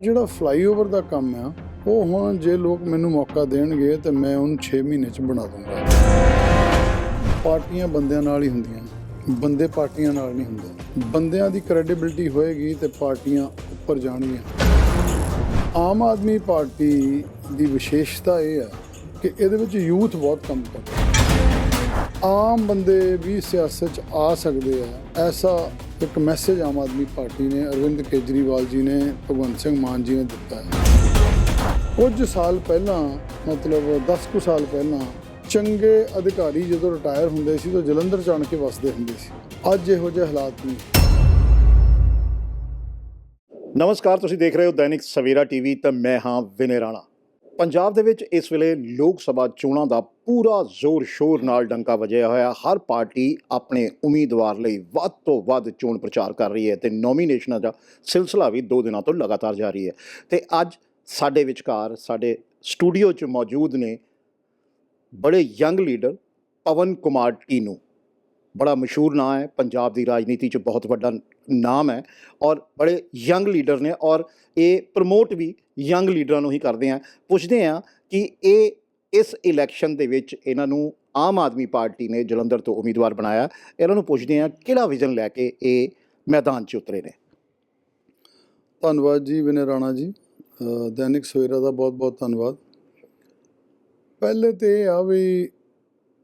ਜਿਹੜਾ ਫਲਾਈਓਵਰ ਦਾ ਕੰਮ ਆ, ਉਹ ਹੁਣ ਜੇ ਲੋਕ ਮੈਨੂੰ ਮੌਕਾ ਦੇਣਗੇ ਤਾਂ ਮੈਂ ਉਹਨੂੰ 6 ਮਹੀਨੇ ਚ ਬਣਾ ਦੂੰਗਾ। ਪਾਰਟੀਆਂ ਬੰਦਿਆਂ ਨਾਲ ਹੀ ਹੁੰਦੀਆਂ ਬੰਦੇ ਪਾਰਟੀਆਂ ਨਾਲ ਨਹੀਂ ਹੁੰਦੇ। ਬੰਦਿਆਂ ਦੀ ਕ੍ਰੈਡੀਬਿਲਟੀ ਹੋਏਗੀ ਤੇ ਪਾਰਟੀਆਂ ਉੱਪਰ ਜਾਣਗੀਆਂ। ਆਮ ਆਦਮੀ ਪਾਰਟੀ ਦੀ ਵਿਸ਼ੇਸ਼ਤਾ ਇਹ ਆ ਕਿ ਇਹਦੇ ਵਿੱਚ ਯੂਥ ਬਹੁਤ ਕੰਮ ਕਰਦਾ ਆਮ ਬੰਦੇ ਵੀ ਸਿਆਸਤ 'ਚ ਆ ਸਕਦੇ ਆ। ਐਸਾ ਇੱਕ ਮੈਸੇਜ ਆਮ ਆਦਮੀ ਪਾਰਟੀ ਨੇ ਅਰਵਿੰਦ ਕੇਜਰੀਵਾਲ ਜੀ ਨੇ, ਭਗਵੰਤ ਸਿੰਘ ਮਾਨ ਜੀ ਨੇ ਦਿੱਤਾ ਹੈ। ਕੁਝ ਸਾਲ ਪਹਿਲਾਂ, ਮਤਲਬ 10 ਕੁ ਸਾਲ ਪਹਿਲਾਂ, ਚੰਗੇ ਅਧਿਕਾਰੀ ਜਦੋਂ ਰਿਟਾਇਰ ਹੁੰਦੇ ਸੀ ਤਾਂ ਜਲੰਧਰ 'ਚ ਆਣ ਕੇ ਵਸਦੇ ਹੁੰਦੇ ਸੀ। ਅੱਜ ਇਹੋ ਜਿਹੇ ਹਾਲਾਤ ਨਹੀਂ ਨਮਸਕਾਰ, ਤੁਸੀਂ ਦੇਖ ਰਹੇ ਹੋ ਦੈਨਿਕ ਸਵੇਰਾ ਟੀਵੀ, ਤਾਂ ਮੈਂ ਹਾਂ ਵਿਨੇ ਰਾਣਾ। ਪੰਜਾਬ ਦੇ ਵਿੱਚ ਇਸ ਵੇਲੇ ਲੋਕ ਸਭਾ ਚੋਣਾਂ ਦਾ ਪੂਰਾ ਜ਼ੋਰ ਸ਼ੋਰ ਨਾਲ ਡੰਕਾ ਵਜਿਆ ਹੋਇਆ। ਹਰ ਪਾਰਟੀ ਆਪਣੇ ਉਮੀਦਵਾਰ ਲਈ ਵੱਧ ਤੋਂ ਵੱਧ ਚੋਣ ਪ੍ਰਚਾਰ ਕਰ ਰਹੀ ਹੈ ਤੇ ਨੋਮੀਨੇਸ਼ਨਾਂ ਦਾ ਸਿਲਸਿਲਾ ਵੀ 2 ਦਿਨਾਂ ਤੋਂ ਲਗਾਤਾਰ ਜਾਰੀ ਹੈ। ਤੇ ਅੱਜ ਸਾਡੇ ਵਿਚਕਾਰ, ਸਾਡੇ ਸਟੂਡੀਓ 'ਚ ਮੌਜੂਦ ਨੇ ਬੜੇ ਯੰਗ ਲੀਡਰ ਪਵਨ ਕੁਮਾਰ ਟੀਨੂ ਬੜਾ ਮਸ਼ਹੂਰ ਨਾਂ ਹੈ ਪੰਜਾਬ ਦੀ ਰਾਜਨੀਤੀ 'ਚ ਬਹੁਤ ਵੱਡਾ ਨਾਮ ਹੈ ਔਰ ਬੜੇ ਯੰਗ ਲੀਡਰ ਨੇ ਔਰ ਇਹ ਪ੍ਰਮੋਟ ਵੀ ਯੰਗ ਲੀਡਰਾਂ ਨੂੰ ਹੀ ਕਰਦੇ ਆ ਪੁੱਛਦੇ ਆ ਕਿ ਇਹ ਇਸ ਇਲੈਕਸ਼ਨ ਦੇ ਵਿੱਚ ਇਹਨਾਂ ਨੂੰ ਆਮ ਆਦਮੀ ਪਾਰਟੀ ਨੇ ਜਲੰਧਰ ਤੋਂ ਉਮੀਦਵਾਰ ਬਣਾਇਆ ਇਹਨਾਂ ਨੂੰ ਪੁੱਛਦੇ ਆ ਕਿਹੜਾ ਵਿਜ਼ਨ ਲੈ ਕੇ ਇਹ ਮੈਦਾਨ 'ਚ ਉਤਰੇ ਨੇ ਧੰਨਵਾਦ ਜੀ ਵਿਨੇ ਰਾਣਾ ਜੀ ਦੈਨਿਕ ਸਵੇਰਾ ਦਾ ਬਹੁਤ ਬਹੁਤ ਧੰਨਵਾਦ ਪਹਿਲੇ ਤੇ ਇਹ ਆ ਵੀ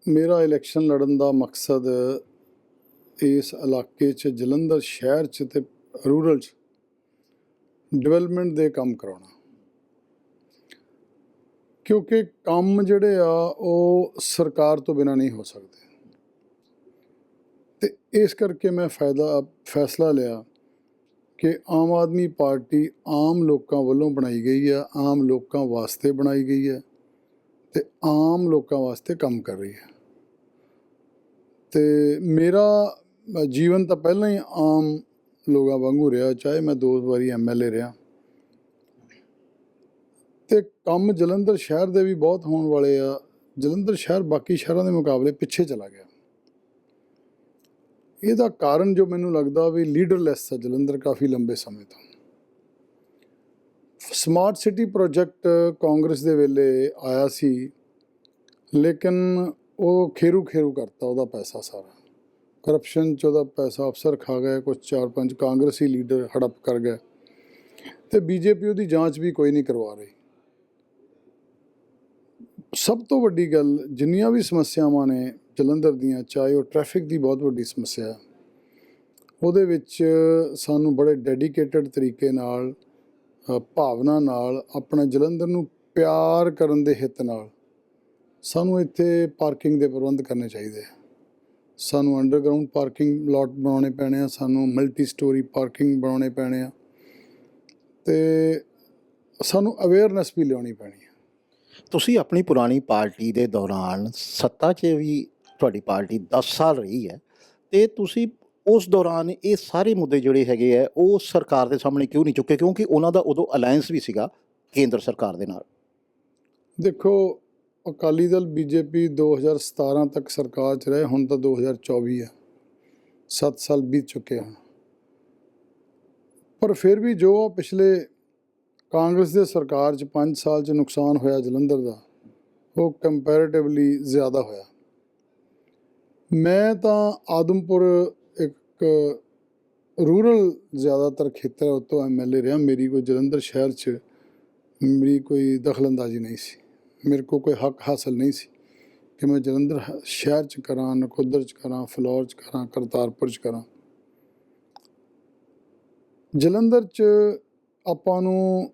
ਮੇਰਾ ਇਲੈਕਸ਼ਨ ਲੜਨ ਦਾ ਮਕਸਦ ਇਸ ਇਲਾਕੇ 'ਚ, ਜਲੰਧਰ ਸ਼ਹਿਰ 'ਚ ਤੇ ਰੂਰਲ 'ਚ ਡਿਵੈਲਪਮੈਂਟ ਦੇ ਕੰਮ ਕਰਾਉਣਾ। ਕਿਉਂਕਿ ਕੰਮ ਜਿਹੜੇ ਆ, ਉਹ ਸਰਕਾਰ ਤੋਂ ਬਿਨਾ ਨਹੀਂ ਹੋ ਸਕਦੇ। ਤੇ ਇਸ ਕਰਕੇ ਮੈਂ ਫਾਇਦਾ, ਫੈਸਲਾ ਲਿਆ ਕਿ ਆਮ ਆਦਮੀ ਪਾਰਟੀ ਆਮ ਲੋਕਾਂ ਵੱਲੋਂ ਬਣਾਈ ਗਈ ਹੈ ਆਮ ਲੋਕਾਂ ਵਾਸਤੇ ਬਣਾਈ ਗਈ ਹੈ ਤੇ ਆਮ ਲੋਕਾਂ ਵਾਸਤੇ ਕੰਮ ਕਰ ਰਹੀ ਹੈ ਤੇ ਮੇਰਾ ਜੀਵਨ ਤਾਂ ਪਹਿਲਾਂ ਹੀ ਆਮ ਲੋਕਾਂ ਵਾਂਗੂ ਰਿਹਾ, ਚਾਹੇ ਮੈਂ ਦੋ ਵਾਰੀ ਐਮਐਲਏ ਰਿਹਾ। ਅਤੇ ਕੰਮ ਜਲੰਧਰ ਸ਼ਹਿਰ ਦੇ ਵੀ ਬਹੁਤ ਹੋਣ ਵਾਲੇ ਆ। ਜਲੰਧਰ ਸ਼ਹਿਰ ਬਾਕੀ ਸ਼ਹਿਰਾਂ ਦੇ ਮੁਕਾਬਲੇ ਪਿੱਛੇ ਚਲਾ ਗਿਆ। ਇਹਦਾ ਕਾਰਨ ਜੋ ਮੈਨੂੰ ਲੱਗਦਾ ਵੀ ਲੀਡਰਲੈਸ ਹੈ ਜਲੰਧਰ ਕਾਫੀ ਲੰਬੇ ਸਮੇਂ ਤੋਂ। ਸਮਾਰਟ ਸਿਟੀ ਪ੍ਰੋਜੈਕਟ ਕਾਂਗਰਸ ਦੇ ਵੇਲੇ ਆਇਆ ਸੀ, ਲੇਕਿਨ ਉਹ ਖੇਰੂ ਖੇਰੂ ਕਰਤਾ ਉਹਦਾ ਪੈਸਾ ਸਾਰਾ। ਕਰਪਸ਼ਨ ਚ ਉਹਦਾ ਪੈਸਾ ਅਫਸਰ ਖਾ ਗਏ ਕੁਝ ਚਾਰ ਪੰਜ ਕਾਂਗਰਸੀ ਲੀਡਰ ਹੜਪ ਕਰ ਗਏ ਤੇ ਬੀਜੇਪੀ ਉਹਦੀ ਜਾਂਚ ਵੀ ਕੋਈ ਨਹੀਂ ਕਰਵਾ ਰਹੀ। ਸਭ ਤੋਂ ਵੱਡੀ ਗੱਲ, ਜਿੰਨੀਆਂ ਵੀ ਸਮੱਸਿਆਵਾਂ ਨੇ ਜਲੰਧਰ ਦੀਆਂ, ਚਾਹੇ ਉਹ ਟ੍ਰੈਫਿਕ ਦੀ ਬਹੁਤ ਵੱਡੀ ਸਮੱਸਿਆ ਉਹਦੇ ਵਿੱਚ ਸਾਨੂੰ ਬੜੇ ਡੈਡੀਕੇਟਿਡ ਤਰੀਕੇ ਨਾਲ ਭਾਵਨਾ ਨਾਲ, ਆਪਣਾ ਜਲੰਧਰ ਨੂੰ ਪਿਆਰ ਕਰਨ ਦੇ ਹਿੱਤ ਨਾਲ ਸਾਨੂੰ ਇੱਥੇ ਪਾਰਕਿੰਗ ਦੇ ਪ੍ਰਬੰਧ ਕਰਨੇ ਚਾਹੀਦੇ ਆ। ਸਾਨੂੰ ਅੰਡਰਗਰਾਉਂਡ ਪਾਰਕਿੰਗ ਲਾਟ ਬਣਾਉਣੇ ਪੈਣੇ ਆ ਸਾਨੂੰ ਮਲਟੀ ਸਟੋਰੀ ਪਾਰਕਿੰਗ ਬਣਾਉਣੇ ਪੈਣੇ ਆ। ਤੇ ਸਾਨੂੰ ਅਵੇਅਰਨੈਸ ਵੀ ਲਿਆਉਣੀ ਪੈਣੀ ਹੈ ਤੁਸੀਂ ਆਪਣੀ ਪੁਰਾਣੀ ਪਾਰਟੀ ਦੇ ਦੌਰਾਨ ਸੱਤਾ 'ਚ ਵੀ ਤੁਹਾਡੀ ਪਾਰਟੀ 10 ਸਾਲ ਰਹੀ ਹੈ ਤੇ ਤੁਸੀਂ ਉਸ ਦੌਰਾਨ ਇਹ ਸਾਰੇ ਮੁੱਦੇ ਜਿਹੜੇ ਹੈਗੇ ਆ ਉਹ ਸਰਕਾਰ ਦੇ ਸਾਹਮਣੇ ਕਿਉਂ ਨਹੀਂ ਚੁੱਕੇ? ਕਿਉਂਕਿ ਉਹਨਾਂ ਦਾ ਉਦੋਂ ਅਲਾਈਅੰਸ ਵੀ ਸੀਗਾ ਕੇਂਦਰ ਸਰਕਾਰ ਦੇ ਨਾਲ। ਦੇਖੋ ਅਕਾਲੀ ਦਲ ਬੀਜੇਪੀ 2017 ਤੱਕ ਸਰਕਾਰ 'ਚ ਰਹੇ, ਹੁਣ ਤਾਂ 2024 ਹੈ। 7 ਸਾਲ ਬੀਤ ਚੁੱਕੇ ਹਨ। ਪਰ ਫਿਰ ਵੀ ਜੋ ਪਿਛਲੇ ਕਾਂਗਰਸ ਦੇ ਸਰਕਾਰ 'ਚ 5 ਸਾਲ 'ਚ ਨੁਕਸਾਨ ਹੋਇਆ ਜਲੰਧਰ ਦਾ, ਉਹ ਕੰਪੈਰੀਟਿਵਲੀ ਜ਼ਿਆਦਾ ਹੋਇਆ। ਮੈਂ ਤਾਂ ਆਦਮਪੁਰ ਇੱਕ ਰੂਰਲ ਜ਼ਿਆਦਾਤਰ ਖੇਤਰ ਉਤੋਂ ਐਮਐਲਏ ਰਿਹਾ। ਮੇਰੀ ਕੋਈ ਜਲੰਧਰ ਸ਼ਹਿਰ 'ਚ ਮੇਰੀ ਕੋਈ ਦਖਲਅੰਦਾਜ਼ੀ ਨਹੀਂ ਸੀ। ਮੇਰੇ ਕੋ ਕੋਈ ਹੱਕ ਹਾਸਲ ਨਹੀਂ ਸੀ ਕਿ ਮੈਂ ਜਲੰਧਰ ਸ਼ਹਿਰ 'ਚ ਕਰਾਂ, ਨਕੋਦਰ 'ਚ ਕਰਾਂ, ਫਲੋਰ 'ਚ ਕਰਾਂ, ਕਰਤਾਰਪੁਰ 'ਚ ਕਰਾਂ। ਜਲੰਧਰ 'ਚ ਆਪਾਂ ਨੂੰ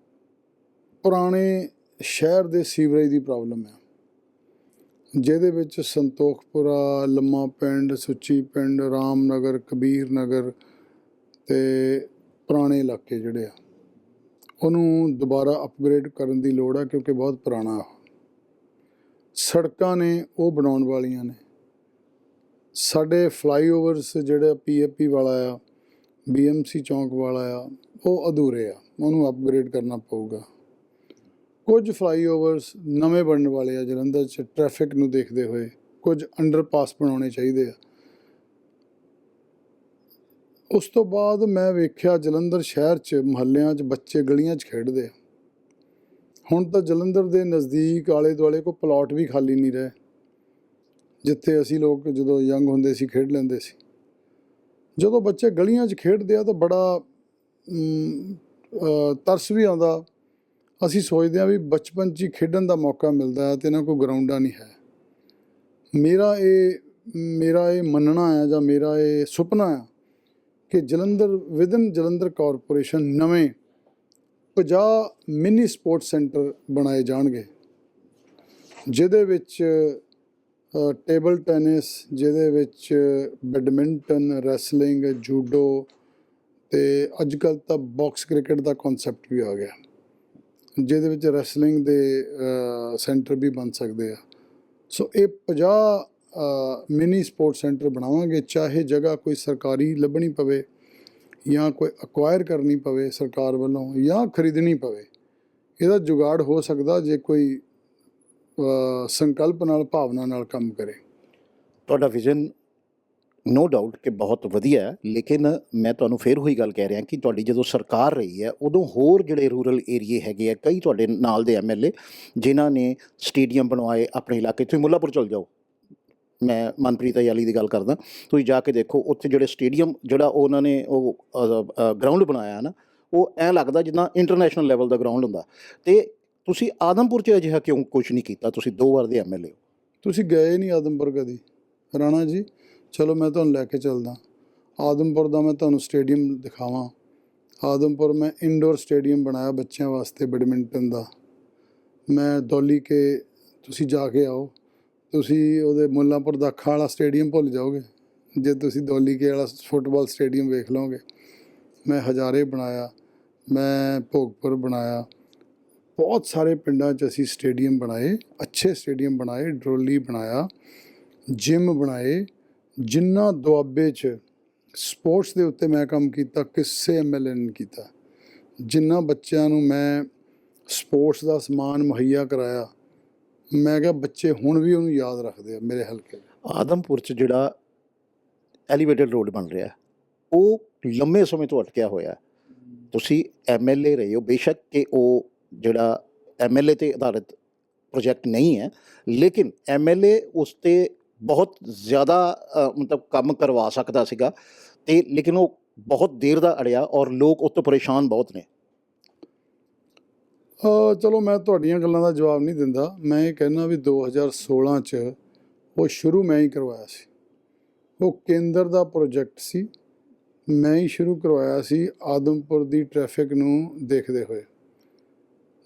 ਪੁਰਾਣੇ ਸ਼ਹਿਰ ਦੇ ਸੀਵਰੇਜ ਦੀ ਪ੍ਰੋਬਲਮ ਹੈ ਜਿਹਦੇ ਵਿੱਚ ਸੰਤੋਖਪੁਰਾ, ਲੰਮਾ ਪਿੰਡ, ਸੁੱਚੀ ਪਿੰਡ, ਰਾਮਨਗਰ ਕਬੀਰ ਨਗਰ ਤੇ ਪੁਰਾਣੇ ਇਲਾਕੇ ਜਿਹੜੇ ਆ। ਉਹਨੂੰ ਦੁਬਾਰਾ ਅਪਗ੍ਰੇਡ ਕਰਨ ਦੀ ਲੋੜ ਆ ਕਿਉਂਕਿ ਬਹੁਤ ਪੁਰਾਣਾ ਉਹ ਸੜਕਾਂ ਨੇ ਉਹ ਬਣਾਉਣ ਵਾਲੀਆਂ ਨੇ। ਸਾਡੇ ਫਲਾਈਓਵਰਸ ਜਿਹੜਾ ਪੀਏਪੀ ਵਾਲਾ ਆ ਬੀਐਮਸੀ ਚੌਂਕ ਵਾਲਾ ਆ, ਉਹ ਅਧੂਰੇ ਆ। ਉਹਨੂੰ ਅਪਗ੍ਰੇਡ ਕਰਨਾ ਪਊਗਾ। ਕੁਝ ਫਲਾਈਓਵਰਸ ਨਵੇਂ ਬਣਨ ਵਾਲੇ ਆ, ਜਲੰਧਰ 'ਚ ਟ੍ਰੈਫਿਕ ਨੂੰ ਦੇਖਦੇ ਹੋਏ। ਕੁਝ ਅੰਡਰਪਾਸ ਬਣਾਉਣੇ ਚਾਹੀਦੇ ਆ। ਉਸ ਤੋਂ ਬਾਅਦ ਮੈਂ ਵੇਖਿਆ ਜਲੰਧਰ ਸ਼ਹਿਰ 'ਚ ਮੁਹੱਲਿਆਂ 'ਚ ਬੱਚੇ ਗਲੀਆਂ 'ਚ ਖੇਡਦੇ ਆ। ਹੁਣ ਤਾਂ ਜਲੰਧਰ ਦੇ ਨਜ਼ਦੀਕ ਆਲੇ ਦੁਆਲੇ ਕੋਈ ਪਲਾਟ ਵੀ ਖਾਲੀ ਨਹੀਂ ਰਹੇ। ਜਿੱਥੇ ਅਸੀਂ ਲੋਕ ਜਦੋਂ ਯੰਗ ਹੁੰਦੇ ਸੀ, ਖੇਡ ਲੈਂਦੇ ਸੀ। ਜਦੋਂ ਬੱਚੇ ਗਲੀਆਂ 'ਚ ਖੇਡਦੇ ਆ ਤਾਂ ਬੜਾ ਤਰਸ ਵੀ ਆਉਂਦਾ। ਅਸੀਂ ਸੋਚਦੇ ਆ ਵੀ ਬਚਪਨ 'ਚ ਹੀ ਖੇਡਣ ਦਾ ਮੌਕਾ ਮਿਲਦਾ ਹੈ ਤੇ ਇਹਨਾਂ ਕੋਲ ਗਰਾਊਂਡਾਂ ਨਹੀਂ ਹੈ। ਮੇਰਾ ਇਹ ਮੇਰਾ ਇਹ ਮੰਨਣਾ ਹੈ ਜਾਂ ਮੇਰਾ ਇਹ ਸੁਪਨਾ ਹੈ ਕਿ ਜਲੰਧਰ ਵਿਦਨ ਜਲੰਧਰ ਕਾਰਪੋਰੇਸ਼ਨ ਨਵੇਂ 50 ਮਿਨੀ ਸਪੋਰਟਸ ਸੈਂਟਰ ਬਣਾਏ ਜਾਣਗੇ, ਜਿਹਦੇ ਵਿੱਚ ਟੇਬਲ ਟੈਨਿਸ, ਜਿਹਦੇ ਵਿੱਚ ਬੈਡਮਿੰਟਨ, ਰੈਸਲਿੰਗ, ਜੂਡੋ ਤੇ ਅੱਜ ਕੱਲ ਤਾਂ ਬਾਕਸ ਕ੍ਰਿਕਟ ਦਾ ਕਨਸੈਪਟ ਵੀ ਆ ਗਿਆ। ਜਿਹਦੇ ਵਿੱਚ ਰੈਸਲਿੰਗ ਦੇ ਸੈਂਟਰ ਵੀ ਬਣ ਸਕਦੇ ਆ। ਸੋ ਇਹ 50 ਮਿਨੀ ਸਪੋਰਟ ਸੈਂਟਰ ਬਣਾਵਾਂਗੇ, ਚਾਹੇ ਜਗ੍ਹਾ ਕੋਈ ਸਰਕਾਰੀ ਲੱਭਣੀ ਪਵੇ ਜਾਂ ਕੋਈ ਅਕਵਾਇਰ ਕਰਨੀ ਪਵੇ ਸਰਕਾਰ ਵੱਲੋਂ ਜਾਂ ਖਰੀਦਣੀ ਪਵੇ, ਇਹਦਾ ਜੁਗਾੜ ਹੋ ਸਕਦਾ ਜੇ ਕੋਈ ਸੰਕਲਪ ਨਾਲ, ਭਾਵਨਾ ਨਾਲ ਕੰਮ ਕਰੇ। ਤੁਹਾਡਾ ਵਿਜ਼ਨ ਨੋ ਡਾਊਟ ਕਿ ਬਹੁਤ ਵਧੀਆ ਹੈ, ਲੇਕਿਨ ਮੈਂ ਤੁਹਾਨੂੰ ਫੇਰ ਉਹੀ ਗੱਲ ਕਹਿ ਰਿਹਾ ਕਿ ਤੁਹਾਡੀ ਜਦੋਂ ਸਰਕਾਰ ਰਹੀ ਹੈ, ਉਦੋਂ ਹੋਰ ਜਿਹੜੇ ਰੂਰਲ ਏਰੀਏ ਹੈਗੇ ਆ, ਕਈ ਤੁਹਾਡੇ ਨਾਲ ਦੇ ਐਮਐਲਏ ਜਿਨ੍ਹਾਂ ਨੇ ਸਟੇਡੀਅਮ ਬਣਵਾਏ ਆਪਣੇ ਇਲਾਕੇ, ਤੁਸੀਂ ਮੁੱਲਾਪੁਰ ਚਲ ਜਾਓ। ਮੈਂ ਮਨਪ੍ਰੀਤ ਅਯਾਲੀ ਦੀ ਗੱਲ ਕਰਦਾ, ਤੁਸੀਂ ਜਾ ਕੇ ਦੇਖੋ, ਉੱਥੇ ਜਿਹੜੇ ਸਟੇਡੀਅਮ, ਜਿਹੜਾ ਉਹਨਾਂ ਨੇ ਉਹ ਗਰਾਊਂਡ ਬਣਾਇਆ ਨਾ, ਉਹ ਐਂ ਲੱਗਦਾ ਜਿੱਦਾਂ ਇੰਟਰਨੈਸ਼ਨਲ ਲੈਵਲ ਦਾ ਗਰਾਊਂਡ ਹੁੰਦਾ। ਤੇ ਤੁਸੀਂ ਆਦਮਪੁਰ 'ਚ ਅਜਿਹਾ ਕਿਉਂ ਕੁਝ ਨਹੀਂ ਕੀਤਾ? ਤੁਸੀਂ ਦੋ ਵਾਰ ਦੇ ਐਮਐਲਏ ਹੋ। ਤੁਸੀਂ ਗਏ ਨਹੀਂ ਆਦਮਪੁਰ ਕਦੀ? ਰਾਣਾ ਜੀ, ਚਲੋ ਮੈਂ ਤੁਹਾਨੂੰ ਲੈ ਕੇ ਚੱਲਦਾ। ਆਦਮਪੁਰ ਦਾ ਮੈਂ ਤੁਹਾਨੂੰ ਸਟੇਡੀਅਮ ਦਿਖਾਵਾਂ। ਆਦਮਪੁਰ ਮੈਂ ਇਨਡੋਰ ਸਟੇਡੀਅਮ ਬਣਾਇਆ ਬੱਚਿਆਂ ਵਾਸਤੇ ਬੈਡਮਿੰਟਨ ਦਾ। ਮੈਂ ਦੌਲੀ ਕੇ ਤੁਸੀਂ ਜਾ ਕੇ ਆਓ। ਤੁਸੀਂ ਉਹਦੇ ਮੁੱਲਾਂਪੁਰ ਦਾ ਅੱਖਾਂ ਵਾਲਾ ਸਟੇਡੀਅਮ ਭੁੱਲ ਜਾਓਗੇ। ਜੇ ਤੁਸੀਂ ਦੌਲੀ ਕੇ ਵਾਲਾ ਫੁੱਟਬਾਲ ਸਟੇਡੀਅਮ ਵੇਖ ਲਓਗੇ। ਮੈਂ ਹਜ਼ਾਰੇ ਬਣਾਇਆ, ਮੈਂ ਭੋਗਪੁਰ ਬਣਾਇਆ। ਬਹੁਤ ਸਾਰੇ ਪਿੰਡਾਂ 'ਚ ਅਸੀਂ ਸਟੇਡੀਅਮ ਬਣਾਏ, ਅੱਛੇ ਸਟੇਡੀਅਮ ਬਣਾਏ, ਡਰੋਲੀ ਬਣਾਇਆ, ਜਿਮ ਬਣਾਏ। ਜਿੰਨਾ ਦੁਆਬੇ 'ਚ ਸਪੋਰਟਸ ਦੇ ਉੱਤੇ ਮੈਂ ਕੰਮ ਕੀਤਾ, ਕਿਸੇ ਐਮਐਲਏ ਨੇ ਕੀਤਾ। ਜਿੰਨਾ ਬੱਚਿਆਂ ਨੂੰ ਮੈਂ ਸਪੋਰਟਸ ਦਾ ਸਮਾਨ ਮੁਹੱਈਆ ਕਰਾਇਆ ਮੈਂ ਕਿਹਾ ਬੱਚੇ ਹੁਣ ਵੀ ਉਹਨੂੰ ਯਾਦ ਰੱਖਦੇ ਆ ਮੇਰੇ ਹਲਕੇ 'ਚ। ਆਦਮਪੁਰ ਚ ਜਿਹੜਾ ਐਲੀਵੇਟਡ ਰੋਡ ਬਣ ਰਿਹਾ ਹੈ, ਉਹ ਲੰਮੇ ਸਮੇਂ ਤੋਂ ਅਟਕਿਆ ਹੋਇਆ ਹੈ। ਤੁਸੀਂ ਐਮਐਲਏ ਰਹੇ ਹੋ ਬੇਸ਼ੱਕ ਕਿ ਉਹ ਜਿਹੜਾ ਐਮਐਲਏ ਤੇ ਆਧਾਰਿਤ ਪ੍ਰੋਜੈਕਟ ਨਹੀਂ ਹੈ ਲੇਕਿਨ ਐਮਐਲਏ ਉਸ ਤੇ ਬਹੁਤ ਜ਼ਿਆਦਾ ਅ, ਮਤਲਬ ਕੰਮ ਕਰਵਾ ਸਕਦਾ ਸੀਗਾ ਤੇ ਲੇਕਿਨ ਉਹ ਬਹੁਤ ਦੇਰ ਦਾ ਅੜਿਆ ਔਰ ਲੋਕ ਉਸ ਤੋਂ ਪਰੇਸ਼ਾਨ ਬਹੁਤ ਨੇ ਚਲੋ ਮੈਂ ਤੁਹਾਡੀਆਂ ਗੱਲਾਂ ਦਾ ਜਵਾਬ ਨਹੀਂ ਦਿੰਦਾ। ਮੈਂ ਇਹ ਕਹਿਣਾ ਵੀ 2016 ਚ ਉਹ ਸ਼ੁਰੂ ਮੈਂ ਹੀ ਕਰਵਾਇਆ ਸੀ। ਉਹ ਕੇਂਦਰ ਦਾ ਪ੍ਰੋਜੈਕਟ ਸੀ। ਮੈਂ ਹੀ ਸ਼ੁਰੂ ਕਰਵਾਇਆ ਸੀ ਆਦਮਪੁਰ ਦੀ ਟ੍ਰੈਫਿਕ ਨੂੰ ਦੇਖਦੇ ਹੋਏ।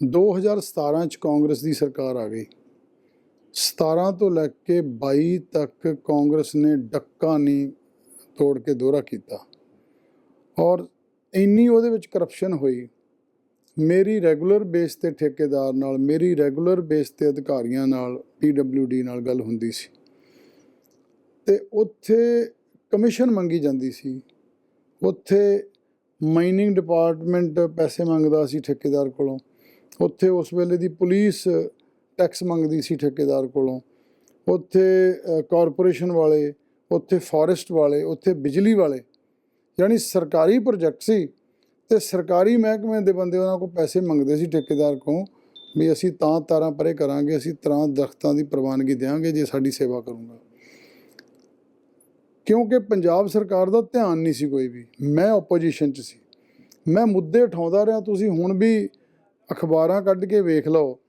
2017 ਚ ਕਾਂਗਰਸ ਦੀ ਸਰਕਾਰ ਆ ਗਈ। 17 ਤੋਂ ਲੈ ਕੇ 22 ਤੱਕ ਕਾਂਗਰਸ ਨੇ ਡੱਕਾ ਨਹੀਂ ਤੋੜ ਕੇ ਦੌਰਾ ਕੀਤਾ। ਔਰ ਇੰਨੀ ਉਹਦੇ ਵਿੱਚ ਕਰਪਸ਼ਨ ਹੋਈ। ਮੇਰੀ ਰੈਗੂਲਰ ਬੇਸ ਤੇ ਠੇਕੇਦਾਰ ਨਾਲ, ਮੇਰੀ ਰੈਗੂਲਰ ਬੇਸ ਤੇ ਅਧਿਕਾਰੀਆਂ ਨਾਲ ਡੀ ਨਾਲ ਗੱਲ ਹੁੰਦੀ ਸੀ। ਤੇ ਉੱਥੇ ਕਮਿਸ਼ਨ ਮੰਗੀ ਜਾਂਦੀ ਸੀ। ਉੱਥੇ ਮਾਈਨਿੰਗ ਡਿਪਾਰਟਮੈਂਟ ਪੈਸੇ ਮੰਗਦਾ ਸੀ ਠੇਕੇਦਾਰ ਕੋਲੋਂ। ਉੱਥੇ ਉਸ ਵੇਲੇ ਦੀ ਪੁਲਿਸ ਟੈਕਸ ਮੰਗਦੀ ਸੀ ਠੇਕੇਦਾਰ ਕੋਲੋਂ। ਉੱਥੇ ਕਾਰਪੋਰੇਸ਼ਨ ਵਾਲੇ, ਉੱਥੇ ਫੋਰੈਸਟ ਵਾਲੇ, ਉੱਥੇ ਬਿਜਲੀ ਵਾਲੇ, ਯਾਨੀ ਸਰਕਾਰੀ ਪ੍ਰੋਜੈਕਟ ਸੀ। ਤੇ ਸਰਕਾਰੀ ਮਹਿਕਮੇ ਦੇ ਬੰਦੇ ਉਹਨਾਂ ਕੋਲ ਪੈਸੇ ਮੰਗਦੇ ਸੀ ਠੇਕੇਦਾਰ ਕੋਲ ਵੀ ਅਸੀਂ ਤਾਂ ਤਾਰਾਂ ਪਰੇ ਕਰਾਂਗੇ, ਅਸੀਂ ਤਾਂ ਦਰਖਤਾਂ ਦੀ ਪ੍ਰਵਾਨਗੀ ਦੇਵਾਂਗੇ ਜੇ ਸਾਡੀ ਸੇਵਾ ਕਰੂੰਗਾ। ਕਿਉਂਕਿ ਪੰਜਾਬ ਸਰਕਾਰ ਦਾ ਧਿਆਨ ਨਹੀਂ ਸੀ ਕੋਈ ਵੀ। ਮੈਂ ਆਪੋਜੀਸ਼ਨ 'ਚ ਸੀ। ਮੈਂ ਮੁੱਦੇ ਉਠਾਉਂਦਾ ਰਿਹਾ। ਤੁਸੀਂ ਹੁਣ ਵੀ ਅਖਬਾਰਾਂ ਕੱਢ ਕੇ ਵੇਖ ਲਓ।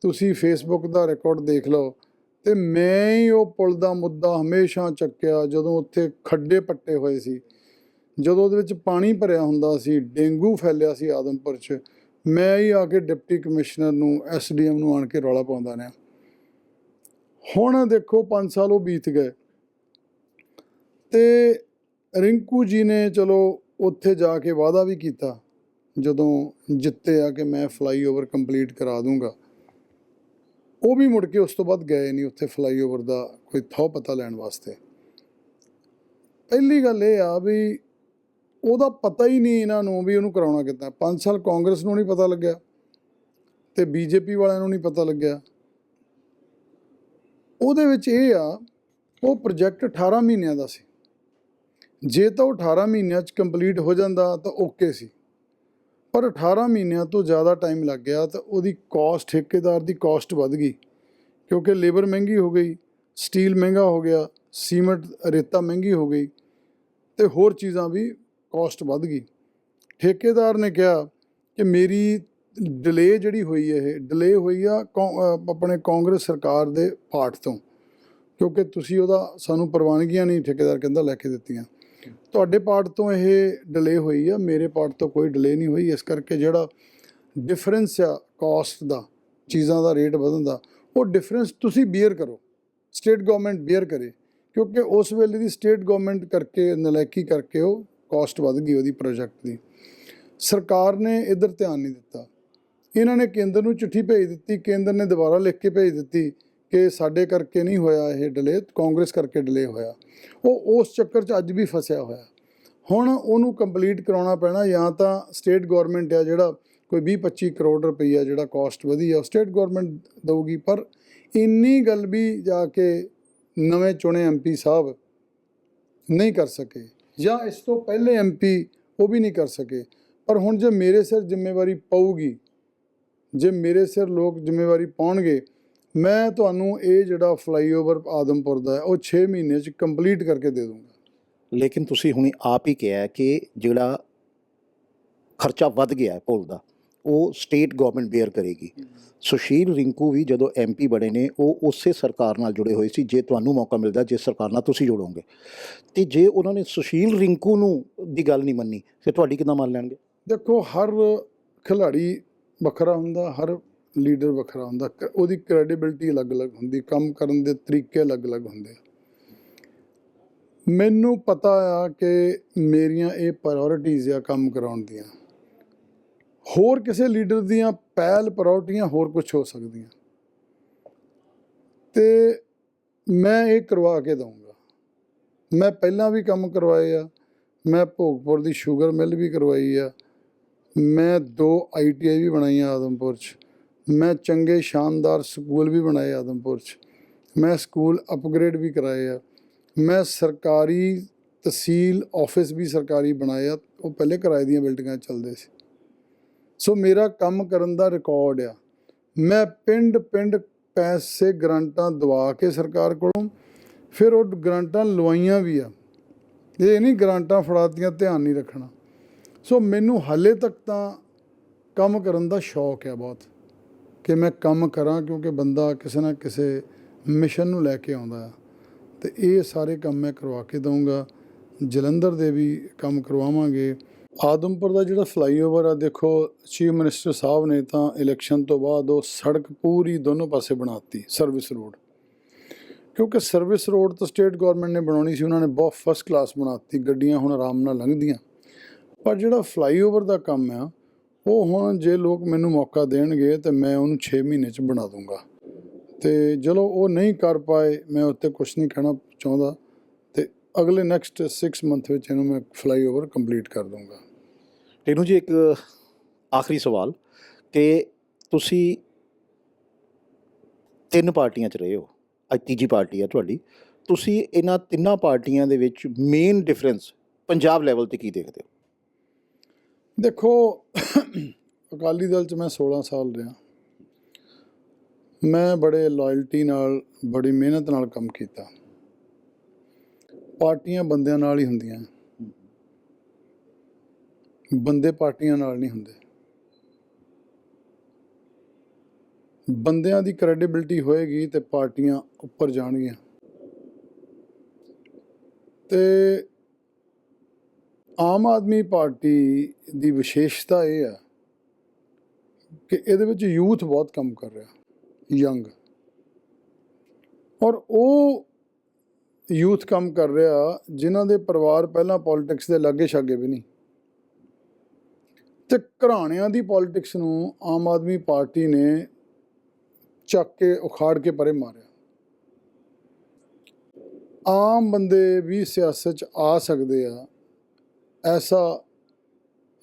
ਤੁਸੀਂ ਫੇਸਬੁੱਕ ਦਾ ਰਿਕਾਰਡ ਦੇਖ ਲਓ। ਤੇ ਮੈਂ ਹੀ ਉਹ ਪੁਲ ਦਾ ਮੁੱਦਾ ਹਮੇਸ਼ਾ ਚੱਕਿਆ ਜਦੋਂ ਉੱਥੇ ਖੱਡੇ ਪੱਟੇ ਹੋਏ ਸੀ। ਜਦੋਂ ਉਹਦੇ ਵਿੱਚ ਪਾਣੀ ਭਰਿਆ ਹੁੰਦਾ ਸੀ, ਡੇਂਗੂ ਫੈਲਿਆ ਸੀ ਆਦਮਪੁਰ 'ਚ, ਮੈਂ ਹੀ ਆ ਕੇ ਡਿਪਟੀ ਕਮਿਸ਼ਨਰ ਨੂੰ ਐਸਡੀਐਮ ਨੂੰ ਆਣ ਕੇ ਰੌਲਾ ਪਾਉਂਦਾ ਰਿਹਾ। ਹੁਣ ਦੇਖੋ 5 ਸਾਲ ਉਹ ਬੀਤ ਗਏ। ਤੇ ਰਿੰਕੂ ਜੀ ਨੇ ਚਲੋ ਉੱਥੇ ਜਾ ਕੇ ਵਾਅਦਾ ਵੀ ਕੀਤਾ, ਜਦੋਂ ਜਿੱਤੇ ਆ ਕਿ ਮੈਂ ਫਲਾਈਓਵਰ ਕੰਪਲੀਟ ਕਰਾ ਦੂੰਗਾ। ਉਹ ਵੀ ਮੁੜ ਕੇ ਉਸ ਤੋਂ ਬਾਅਦ ਗਏ ਨਹੀਂ ਉੱਥੇ ਫਲਾਈਓਵਰ ਦਾ ਕੋਈ ਥੋ ਪਤਾ ਲੈਣ ਵਾਸਤੇ। ਪਹਿਲੀ ਗੱਲ ਇਹ ਆ ਵੀ ਉਹਦਾ ਪਤਾ ਹੀ ਨਹੀਂ ਇਹਨਾਂ ਨੂੰ ਵੀ ਉਹਨੂੰ ਕਰਾਉਣਾ ਕਿੱਦਾਂ। 5 ਸਾਲ ਕਾਂਗਰਸ ਨੂੰ ਨਹੀਂ ਪਤਾ ਲੱਗਿਆ ਤੇ ਬੀਜੇਪੀ ਵਾਲਿਆਂ ਨੂੰ ਨਹੀਂ ਪਤਾ ਲੱਗਿਆ। ਉਹਦੇ ਵਿੱਚ ਇਹ ਆ, ਉਹ ਪ੍ਰੋਜੈਕਟ 18 ਮਹੀਨਿਆਂ ਦਾ ਸੀ। ਜੇ ਤਾਂ ਉਹ 18 ਮਹੀਨਿਆਂ 'ਚ ਕੰਪਲੀਟ ਹੋ ਜਾਂਦਾ ਤਾਂ ਓਕੇ ਸੀ। ਪਰ 18 ਮਹੀਨਿਆਂ ਤੋਂ ਜ਼ਿਆਦਾ ਟਾਈਮ ਲੱਗ ਗਿਆ ਤਾਂ ਉਹਦੀ ਕਾਸਟ ਠੇਕੇਦਾਰ ਦੀ ਕਾਸਟ ਵੱਧ ਗਈ। ਕਿਉਂਕਿ ਲੇਬਰ ਮਹਿੰਗੀ ਹੋ ਗਈ ਸਟੀਲ ਮਹਿੰਗਾ ਹੋ ਗਿਆ ਸੀਮੈਂਟ ਰੇਤਾ ਮਹਿੰਗੀ ਹੋ ਗਈ ਤੇ ਹੋਰ ਚੀਜ਼ਾਂ ਵੀ ਕਾਸਟ ਵੱਧ ਗਈ। ਠੇਕੇਦਾਰ ਨੇ ਕਿਹਾ ਕਿ ਮੇਰੀ ਡਿਲੇ ਜਿਹੜੀ ਹੋਈ ਹੈ ਇਹ ਡਿਲੇ ਹੋਈ ਆ ਕੌ- ਆਪਣੇ ਕਾਂਗਰਸ ਸਰਕਾਰ ਦੇ ਪਾਰਟ ਤੋਂ, ਕਿਉਂਕਿ ਤੁਸੀਂ ਉਹਦਾ ਸਾਨੂੰ ਪ੍ਰਵਾਨਗੀਆਂ ਨਹੀਂ ਠੇਕੇਦਾਰ ਕਹਿੰਦਾ ਲੈ ਕੇ ਦਿੱਤੀਆਂ। ਤੁਹਾਡੇ ਪਾਰਟ ਤੋਂ ਇਹ ਡਿਲੇ ਹੋਈ ਆ, ਮੇਰੇ ਪਾਰਟ ਤੋਂ ਕੋਈ ਡਿਲੇ ਨਹੀਂ ਹੋਈ, ਇਸ ਕਰਕੇ ਜਿਹੜਾ ਡਿਫਰੈਂਸ ਆ ਕਾਸਟ ਦਾ, ਚੀਜ਼ਾਂ ਦਾ ਰੇਟ ਵਧਣ ਦਾ, ਉਹ ਡਿਫਰੈਂਸ ਤੁਸੀਂ ਬੀਅਰ ਕਰੋ। ਸਟੇਟ ਗਵਰਨਮੈਂਟ ਬੀਅਰ ਕਰੇ, ਕਿਉਂਕਿ ਉਸ ਵੇਲੇ ਦੀ ਸਟੇਟ ਗਵਰਨਮੈਂਟ ਕਰਕੇ, ਨਲਾਇਕੀ ਕਰਕੇ ਉਹ ਕਾਸਟ ਵੱਧ ਗਈ ਉਹਦੀ ਪ੍ਰੋਜੈਕਟ ਦੀ। ਸਰਕਾਰ ਨੇ ਇਧਰ ਧਿਆਨ ਨਹੀਂ ਦਿੱਤਾ। ਇਹਨਾਂ ਨੇ ਕੇਂਦਰ ਨੂੰ ਚਿੱਠੀ ਭੇਜ ਦਿੱਤੀ, ਕੇਂਦਰ ਨੇ ਦੁਬਾਰਾ ਲਿਖ ਕੇ ਭੇਜ ਦਿੱਤੀ ਕਿ ਸਾਡੇ ਕਰਕੇ ਨਹੀਂ ਹੋਇਆ ਇਹ ਡਿਲੇ ਕਾਂਗਰਸ ਕਰਕੇ ਡਿਲੇ ਹੋਇਆ। ਉਹ ਉਸ ਚੱਕਰ 'ਚ ਅੱਜ ਵੀ ਫਸਿਆ ਹੋਇਆ। ਹੁਣ ਉਹਨੂੰ ਕੰਪਲੀਟ ਕਰਾਉਣਾ ਪੈਣਾ, ਜਾਂ ਤਾਂ ਸਟੇਟ ਗਵਰਨਮੈਂਟ ਆ ਜਿਹੜਾ ਕੋਈ 20-25 ਕਰੋੜ ਰੁਪਈਆ ਜਿਹੜਾ ਕਾਸਟ ਵਧੀ ਆ, ਉਹ ਸਟੇਟ ਗਵਰਨਮੈਂਟ ਦੇਊਗੀ। ਪਰ ਇੰਨੀ ਗੱਲ ਵੀ ਜਾ ਕੇ ਨਵੇਂ ਚੁਣੇ ਐਮਪੀ ਸਾਹਿਬ ਨਹੀਂ ਕਰ ਸਕੇ। ਜਾਂ ਇਸ ਤੋਂ ਪਹਿਲੇ ਐਮਪੀ ਉਹ ਵੀ ਨਹੀਂ ਕਰ ਸਕੇ। ਪਰ ਹੁਣ ਜੇ ਮੇਰੇ ਸਿਰ ਜ਼ਿੰਮੇਵਾਰੀ ਪਊਗੀ, ਜੇ ਮੇਰੇ ਸਿਰ ਲੋਕ ਜ਼ਿੰਮੇਵਾਰੀ ਪਾਉਣਗੇ, ਮੈਂ ਤੁਹਾਨੂੰ ਇਹ ਜਿਹੜਾ ਫਲਾਈਓਵਰ ਆਦਮਪੁਰ ਦਾ ਹੈ, ਉਹ 6 ਮਹੀਨੇ ਚ ਕੰਪਲੀਟ ਕਰਕੇ ਦੇ ਦੂੰਗਾ ਲੇਕਿਨ ਤੁਸੀਂ ਹੁਣੇ ਆਪ ਹੀ ਕਿਹਾ ਕਿ ਜਿਹੜਾ ਖਰਚਾ ਵੱਧ ਗਿਆ ਹੈ ਪੁਲ ਦਾ, ਉਹ ਸਟੇਟ ਗਵਰਨਮੈਂਟ ਬੇਅਰ ਕਰੇਗੀ। ਸੁਸ਼ੀਲ ਰਿੰਕੂ ਵੀ ਜਦੋਂ ਐਮਪੀ ਬਣੇ ਨੇ, ਉਹ ਉਸੇ ਸਰਕਾਰ ਨਾਲ ਜੁੜੇ ਹੋਏ ਸੀ, ਜੇ ਤੁਹਾਨੂੰ ਮੌਕਾ ਮਿਲਦਾ, ਜਿਸ ਸਰਕਾਰ ਨਾਲ ਤੁਸੀਂ ਜੁੜੋਗੇ। ਤੇ ਜੇ ਉਹਨਾਂ ਨੇ ਸੁਸ਼ੀਲ ਰਿੰਕੂ ਨੂੰ ਦੀ ਗੱਲ ਨਹੀਂ ਮੰਨੀ ਤੇ ਤੁਹਾਡੀ ਕਿੱਦਾਂ ਮੰਨ ਲੈਣਗੇ? ਦੇਖੋ, ਹਰ ਖਿਲਾੜੀ ਵੱਖਰਾ ਹੁੰਦਾ, ਹਰ ਲੀਡਰ ਵੱਖਰਾ ਹੁੰਦਾ। ਕ- ਉਹਦੀ ਕ੍ਰੈਡੀਬਿਲਟੀ ਅਲੱਗ-ਅਲੱਗ ਹੁੰਦੀ, ਕੰਮ ਕਰਨ ਦੇ ਤਰੀਕੇ ਅਲੱਗ-ਅਲੱਗ ਹੁੰਦੇ ਆ। ਮੈਨੂੰ ਪਤਾ ਆ ਕਿ ਮੇਰੀਆਂ ਇਹ ਪ੍ਰਾਇੋਰਟੀਆਂ ਆ ਕੰਮ ਕਰਾਉਣ ਦੀਆਂ। ਹੋਰ ਕਿਸੇ ਲੀਡਰ ਦੀਆਂ ਪਹਿਲ ਪ੍ਰਾਇੋਰਟੀਆਂ ਹੋਰ ਕੁਝ ਹੋ ਸਕਦੀਆਂ। ਤੇ ਮੈਂ ਇਹ ਕਰਵਾ ਕੇ ਦਊਂਗਾ। ਮੈਂ ਪਹਿਲਾਂ ਵੀ ਕੰਮ ਕਰਵਾਏ ਆ। ਮੈਂ ਭੋਗਪੁਰ ਦੀ ਸ਼ੂਗਰ ਮਿਲ ਵੀ ਕਰਵਾਈ ਆ। ਮੈਂ ਦੋ ਆਈਟੀਆਈ ਵੀ ਬਣਾਈਆਂ ਆਦਮਪੁਰ 'ਚ। ਮੈਂ ਚੰਗੇ ਸ਼ਾਨਦਾਰ ਸਕੂਲ ਵੀ ਬਣਾਏ ਆਦਮਪੁਰ 'ਚ। ਮੈਂ ਸਕੂਲ ਅਪਗ੍ਰੇਡ ਵੀ ਕਰਾਏ ਆ। ਮੈਂ ਸਰਕਾਰੀ ਤਹਿਸੀਲ ਆਫਿਸ ਵੀ ਸਰਕਾਰੀ ਬਣਾਏ ਆ। ਉਹ ਪਹਿਲੇ ਕਿਰਾਏ ਦੀਆਂ ਬਿਲਡਿੰਗਾਂ ਚੱਲਦੇ ਸੀ। ਸੋ ਮੇਰਾ ਕੰਮ ਕਰਨ ਦਾ ਰਿਕਾਰਡ ਆ। ਮੈਂ ਪਿੰਡ ਪਿੰਡ ਪੈਸੇ ਗ੍ਰਾਂਟਾਂ ਦਵਾ ਕੇ ਸਰਕਾਰ ਕੋਲੋਂ, ਫਿਰ ਉਹ ਗ੍ਰਾਂਟਾਂ ਲਵਾਈਆਂ ਵੀ ਆ। ਇਹ ਨਹੀਂ ਗ੍ਰਾਂਟਾਂ ਫੜਾਤੀਆਂ, ਧਿਆਨ ਨਹੀਂ ਰੱਖਣਾ। ਸੋ ਮੈਨੂੰ ਹਾਲੇ ਤੱਕ ਤਾਂ ਕੰਮ ਕਰਨ ਦਾ ਸ਼ੌਕ ਹੈ ਬਹੁਤ, ਕਿ ਮੈਂ ਕੰਮ ਕਰਾਂ, ਕਿਉਂਕਿ ਬੰਦਾ ਕਿਸੇ ਨਾ ਕਿਸੇ ਮਿਸ਼ਨ ਨੂੰ ਲੈ ਕੇ ਆਉਂਦਾ ਹੈ ਤੇ ਇਹ ਸਾਰੇ ਕੰਮ ਮੈਂ ਕਰਵਾ ਕੇ ਦਊਂਗਾ। ਜਲੰਧਰ ਦੇ ਵੀ ਕੰਮ ਕਰਵਾਵਾਂਗੇ। ਆਦਮਪੁਰ ਦਾ ਜਿਹੜਾ ਫਲਾਈਓਵਰ ਆ, ਦੇਖੋ ਚੀਫ ਮਿਨਿਸਟਰ ਸਾਹਿਬ ਨੇ ਤਾਂ ਇਲੈਕਸ਼ਨ ਤੋਂ ਬਾਅਦ ਉਹ ਸੜਕ ਪੂਰੀ ਦੋਨੋਂ ਪਾਸੇ ਬਣਾਤੀ ਸਰਵਿਸ ਰੋਡ ਕਿਉਂਕਿ ਸਰਵਿਸ ਰੋਡ ਤਾਂ ਸਟੇਟ ਗਵਰਨਮੈਂਟ ਨੇ ਬਣਾਉਣੀ ਸੀ, ਉਹਨਾਂ ਨੇ ਬਹੁਤ ਫਸਟ ਕਲਾਸ ਬਣਾਤੀ, ਗੱਡੀਆਂ ਹੁਣ ਆਰਾਮ ਨਾਲ ਲੰਘਦੀਆਂ। ਪਰ ਜਿਹੜਾ ਫਲਾਈਓਵਰ ਦਾ ਕੰਮ ਆ, ਉਹ ਹੁਣ ਜੇ ਲੋਕ ਮੈਨੂੰ ਮੌਕਾ ਦੇਣਗੇ, ਤਾਂ ਮੈਂ ਉਹਨੂੰ 6 ਮਹੀਨੇ ਚ ਬਣਾ ਦੂੰਗਾ। ਤੇ ਚਲੋ ਉਹ ਨਹੀਂ ਕਰ ਪਾਏ, ਮੈਂ ਉੱਤੇ ਕੁਝ ਨਹੀਂ ਕਹਿਣਾ ਚਾਹੁੰਦਾ। ਅਗਲੇ ਨੈਕਸਟ 6 ਮੰਥ ਵਿੱਚ ਇਹਨੂੰ ਮੈਂ ਫਲਾਈਓਵਰ ਕੰਪਲੀਟ ਕਰ ਦੂੰਗਾ ਤੈਨੂੰ ਜੀ ਇੱਕ ਆਖਰੀ ਸਵਾਲ ਕਿ ਤੁਸੀਂ ਤਿੰਨ ਪਾਰਟੀਆਂ 'ਚ ਰਹੇ ਹੋ ਅੱਜ ਤੀਜੀ ਪਾਰਟੀ ਆ ਤੁਹਾਡੀ ਤੁਸੀਂ ਇਹਨਾਂ ਤਿੰਨਾਂ ਪਾਰਟੀਆਂ ਦੇ ਵਿੱਚ ਮੇਨ ਡਿਫਰੈਂਸ ਪੰਜਾਬ ਲੈਵਲ ਤੇ ਕੀ ਦੇਖਦੇ ਹੋ? ਦੇਖੋ ਅਕਾਲੀ ਦਲ ਚ ਮੈਂ 16 ਸਾਲ ਰਿਹਾ। ਮੈਂ ਬੜੇ ਲਾਇਲਟੀ ਨਾਲ ਬੜੀ ਮਿਹਨਤ ਨਾਲ ਕੰਮ ਕੀਤਾ। ਪਾਰਟੀਆਂ ਬੰਦਿਆਂ ਨਾਲ ਹੀ ਹੁੰਦੀਆਂ। ਬੰਦੇ ਪਾਰਟੀਆਂ ਨਾਲ ਨਹੀਂ ਹੁੰਦੇ। ਬੰਦਿਆਂ ਦੀ ਕ੍ਰੈਡੀਬਿਲਟੀ ਹੋਏਗੀ ਤੇ ਪਾਰਟੀਆਂ ਉੱਪਰ ਜਾਣਗੀਆਂ। ਤੇ ਆਮ ਆਦਮੀ ਪਾਰਟੀ ਦੀ ਵਿਸ਼ੇਸ਼ਤਾ ਇਹ ਹੈ ਕਿ ਇਹਦੇ ਵਿੱਚ ਯੂਥ ਬਹੁਤ ਕੰਮ ਕਰ ਰਿਹਾ, ਯੰਗ। ਔਰ ਉਹ ਯੂਥ ਕੰਮ ਕਰ ਰਿਹਾ, ਜਿਨ੍ਹਾਂ ਦੇ ਪਰਿਵਾਰ ਪਹਿਲਾਂ ਪੋਲਿਟਿਕਸ ਦੇ ਲਾਗੇ ਛਾਗੇ ਵੀ ਨਹੀਂ। ਤੇ ਘਰਾਣਿਆਂ ਦੀ ਪੋਲਿਟਿਕਸ ਨੂੰ ਆਮ ਆਦਮੀ ਪਾਰਟੀ ਨੇ ਚੱਕ ਕੇ, ਉਖਾੜ ਕੇ ਪਰੇ ਮਾਰਿਆ। ਆਮ ਬੰਦੇ ਵੀ ਸਿਆਸਤ 'ਚ ਆ ਸਕਦੇ ਆ, ਐਸਾ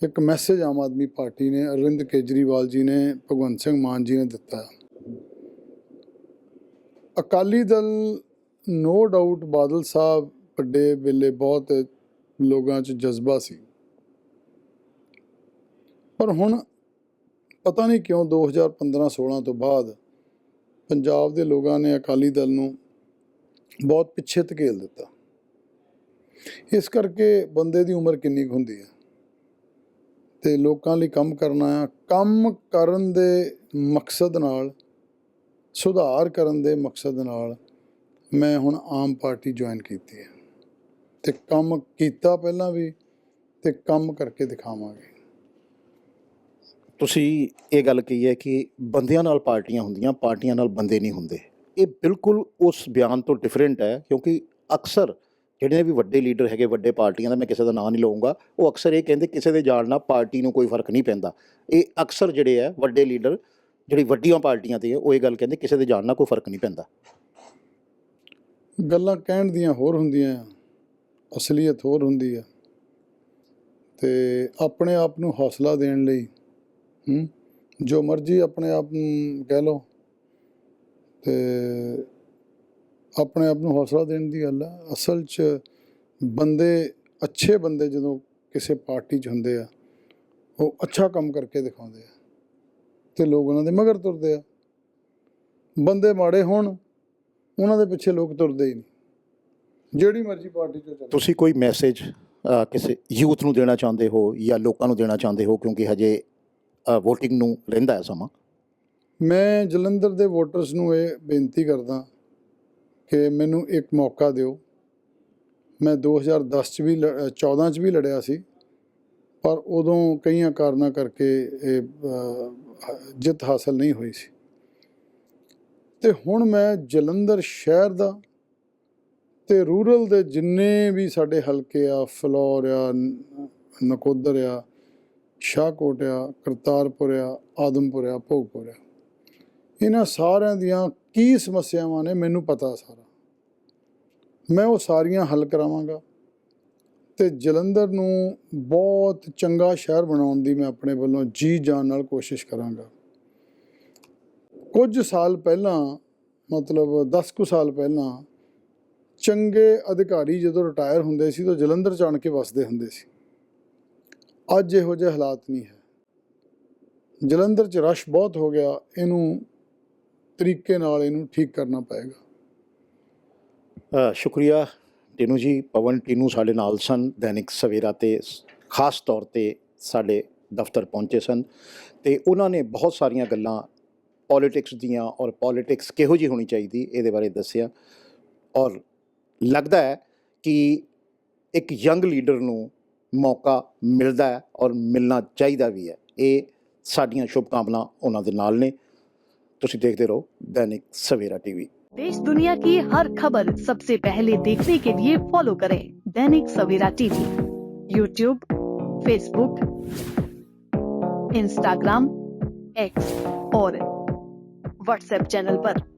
ਇੱਕ ਮੈਸੇਜ ਆਮ ਆਦਮੀ ਪਾਰਟੀ ਨੇ, ਅਰਵਿੰਦ ਕੇਜਰੀਵਾਲ ਜੀ ਨੇ, ਭਗਵੰਤ ਸਿੰਘ ਮਾਨ ਜੀ ਨੇ ਦਿੱਤਾ। ਅਕਾਲੀ ਦਲ ਨੋ ਡਾਊਟ ਬਾਦਲ ਸਾਹਿਬ ਵੱਡੇ ਵੇਲੇ ਬਹੁਤ ਲੋਕਾਂ 'ਚ ਜਜ਼ਬਾ ਸੀ। ਪਰ ਹੁਣ ਪਤਾ ਨਹੀਂ ਕਿਉਂ 2015-16 ਤੋਂ ਬਾਅਦ ਪੰਜਾਬ ਦੇ ਲੋਕਾਂ ਨੇ ਅਕਾਲੀ ਦਲ ਨੂੰ ਬਹੁਤ ਪਿੱਛੇ ਧਕੇਲ ਦਿੱਤਾ। ਇਸ ਕਰਕੇ ਬੰਦੇ ਦੀ ਉਮਰ ਕਿੰਨੀ ਕੁ ਹੁੰਦੀ ਹੈ ਤੇ ਲੋਕਾਂ ਲਈ ਕੰਮ ਕਰਨਾ ਆ ਕੰਮ ਕਰਨ ਦੇ ਮਕਸਦ ਨਾਲ, ਸੁਧਾਰ ਕਰਨ ਦੇ ਮਕਸਦ ਨਾਲ ਮੈਂ ਹੁਣ ਆਮ ਪਾਰਟੀ ਜੁਆਇਨ ਕੀਤੀ ਹੈ। ਤੇ ਕੰਮ ਕੀਤਾ ਪਹਿਲਾਂ ਵੀ ਤੇ ਕੰਮ ਕਰਕੇ ਦਿਖਾਵਾਂਗੇ। ਤੁਸੀਂ ਇਹ ਗੱਲ ਕਹੀ ਹੈ ਕਿ ਬੰਦਿਆਂ ਨਾਲ ਪਾਰਟੀਆਂ ਹੁੰਦੀਆਂ, ਪਾਰਟੀਆਂ ਨਾਲ ਬੰਦੇ ਨਹੀਂ ਹੁੰਦੇ। ਇਹ ਬਿਲਕੁਲ ਉਸ ਬਿਆਨ ਤੋਂ ਡਿਫਰੈਂਟ ਹੈ ਕਿਉਂਕਿ ਅਕਸਰ ਜਿਹੜੇ ਵੀ ਵੱਡੇ ਲੀਡਰ ਹੈਗੇ, ਵੱਡੇ ਪਾਰਟੀਆਂ ਦਾ ਮੈਂ ਕਿਸੇ ਦਾ ਨਾਂ ਨਹੀਂ ਲਵਾਂਗਾ ਉਹ ਅਕਸਰ ਇਹ ਕਹਿੰਦੇ ਕਿਸੇ ਦੇ ਜਾਣ ਨਾਲ ਪਾਰਟੀ ਨੂੰ ਕੋਈ ਫ਼ਰਕ ਨਹੀਂ ਪੈਂਦਾ। ਇਹ ਅਕਸਰ ਜਿਹੜੇ ਹੈ ਵੱਡੇ ਲੀਡਰ ਜਿਹੜੀ ਵੱਡੀਆਂ ਪਾਰਟੀਆਂ ਤੇ ਉਹ ਇਹ ਗੱਲ ਕਹਿੰਦੇ ਕਿਸੇ ਦੇ ਜਾਣ ਨਾਲ ਕੋਈ ਫ਼ਰਕ ਨਹੀਂ ਪੈਂਦਾ। ਗੱਲਾਂ ਕਹਿਣ ਦੀਆਂ ਹੋਰ ਹੁੰਦੀਆਂ ਆ ਅਸਲੀਅਤ ਹੋਰ ਹੁੰਦੀ ਆ। ਤੇ ਆਪਣੇ ਆਪ ਨੂੰ ਹੌਸਲਾ ਦੇਣ ਲਈ, ਹੂੰ, ਜੋ ਮਰਜ਼ੀ ਆਪਣੇ ਆਪ ਨੂੰ ਕਹਿ ਲਓ, ਤੇ ਆਪਣੇ ਆਪ ਨੂੰ ਹੌਸਲਾ ਦੇਣ ਦੀ ਗੱਲ ਆ। ਅਸਲ 'ਚ ਬੰਦੇ, ਅੱਛੇ ਬੰਦੇ ਜਦੋਂ ਕਿਸੇ ਪਾਰਟੀ 'ਚ ਹੁੰਦੇ ਆ, ਉਹ ਅੱਛਾ ਕੰਮ ਕਰਕੇ ਦਿਖਾਉਂਦੇ ਆ, ਤੇ ਲੋਕ ਉਹਨਾਂ ਦੇ ਮਗਰ ਤੁਰਦੇ ਆ। ਬੰਦੇ ਮਾੜੇ ਹੋਣ ਉਹਨਾਂ ਦੇ ਪਿੱਛੇ ਲੋਕ ਤੁਰਦੇ ਹੀ ਨਹੀਂ। ਜਿਹੜੀ ਮਰਜ਼ੀ ਪਾਰਟੀ ਚੋਂ ਚੱਲ ਤੁਸੀਂ ਕੋਈ ਮੈਸੇਜ ਕਿਸੇ ਯੂਥ ਨੂੰ ਦੇਣਾ ਚਾਹੁੰਦੇ ਹੋ ਜਾਂ ਲੋਕਾਂ ਨੂੰ ਦੇਣਾ ਚਾਹੁੰਦੇ ਹੋ? ਕਿਉਂਕਿ ਹਜੇ VOTING ਨੂੰ ਰਹਿੰਦਾ ਹੈ ਸਮਾਂ। ਮੈਂ ਜਲੰਧਰ ਦੇ ਵੋਟਰਸ ਨੂੰ ਇਹ ਬੇਨਤੀ ਕਰਦਾ ਕਿ ਮੈਨੂੰ ਇੱਕ ਮੌਕਾ ਦਿਓ। ਮੈਂ 2010 ਚ ਵੀ ਲ- ਅ, 14 ਚ ਵੀ ਲੜਿਆ ਸੀ ਪਰ ਉਦੋਂ ਕਈਆਂ ਕਾਰਨਾਂ ਕਰਕੇ ਇਹ ਜਿੱਤ ਹਾਸਲ ਨਹੀਂ ਹੋਈ ਸੀ। ਤੇ ਹੁਣ ਮੈਂ ਜਲੰਧਰ ਸ਼ਹਿਰ ਦਾ ਤੇ ਰੂਰਲ ਦੇ ਜਿੰਨੇ ਵੀ ਸਾਡੇ ਹਲਕੇ ਆ, ਫਲੋਰ ਆ ਨਕੋਦਰ ਆ, ਸ਼ਾਹਕੋਟ ਆ, ਕਰਤਾਰਪੁਰ ਆ, ਆਦਮਪੁਰ ਆ, ਭੋਗਪੁਰ ਆ, ਇਹਨਾਂ ਸਾਰਿਆਂ ਦੀਆਂ ਕੀ ਸਮੱਸਿਆਵਾਂ ਨੇ ਮੈਨੂੰ ਪਤਾ ਸਾਰਾ। ਮੈਂ ਉਹ ਸਾਰੀਆਂ ਹੱਲ ਕਰਾਵਾਂਗਾ ਤੇ ਜਲੰਧਰ ਨੂੰ ਬਹੁਤ ਚੰਗਾ ਸ਼ਹਿਰ ਬਣਾਉਣ ਦੀ ਮੈਂ ਆਪਣੇ ਵੱਲੋਂ ਜੀ ਜਾਨ ਨਾਲ ਕੋਸ਼ਿਸ਼ ਕਰਾਂਗਾ। ਕੁਝ ਸਾਲ ਪਹਿਲਾਂ, ਮਤਲਬ 10 ਕੁ ਸਾਲ ਪਹਿਲਾਂ, ਚੰਗੇ ਅਧਿਕਾਰੀ ਜਦੋਂ ਰਿਟਾਇਰ ਹੁੰਦੇ ਸੀ ਤਾਂ ਜਲੰਧਰ ਚ ਆਣ ਕੇ ਵਸਦੇ ਹੁੰਦੇ ਸੀ। ਅੱਜ ਇਹੋ ਜਿਹੇ ਹਾਲਾਤ ਨਹੀਂ ਹੈ। ਜਲੰਧਰ ਚ ਰਸ਼ ਬਹੁਤ ਹੋ ਗਿਆ, ਇਹਨੂੰ ਤਰੀਕੇ ਨਾਲ ਇਹਨੂੰ ਠੀਕ ਕਰਨਾ ਪਏਗਾ। ਸ਼ੁਕਰੀਆ ਟੀਨੂ ਜੀ, ਪਵਨ ਟੀਨੂ ਸਾਡੇ ਨਾਲ ਸਨ, ਦੈਨਿਕ ਸਵੇਰਾ ਤੇ ਖਾਸ ਤੌਰ ਤੇ ਸਾਡੇ ਦਫ਼ਤਰ ਪਹੁੰਚੇ ਸਨ ਤੇ ਉਹਨਾਂ ਨੇ ਬਹੁਤ ਸਾਰੀਆਂ ਗੱਲਾਂ ਪੋਲਿਟਿਕਸ ਦੀਆਂ ਔਰ ਪੋਲਿਟਿਕਸ ਕਿਹੋ ਜੀ ਹੋਣੀ ਚਾਹੀਦੀ ਇਹਦੇ ਬਾਰੇ ਦੱਸਿਆ ਔਰ ਲੱਗਦਾ ਹੈ ਕਿ ਇੱਕ ਯੰਗ ਲੀਡਰ ਨੂੰ ਮੌਕਾ ਮਿਲਦਾ ਹੈ ਔਰ ਮਿਲਣਾ ਚਾਹੀਦਾ ਵੀ ਹੈ ਇਹ ਸਾਡੀਆਂ ਸ਼ੁਭਕਾਮਨਾ ਉਹਨਾਂ ਦੇ ਨਾਲ ਨੇ ਤੁਸੀਂ ਦੇਖਦੇ ਰਹੋ ਦੈਨਿਕ ਸਵੇਰਾ ਟੀਵੀ देश दुनिया की हर खबर सबसे पहले देखने के लिए फॉलो करें Dainik Savera TV YouTube Facebook Instagram X और व्हाट्सएप चैनल पर।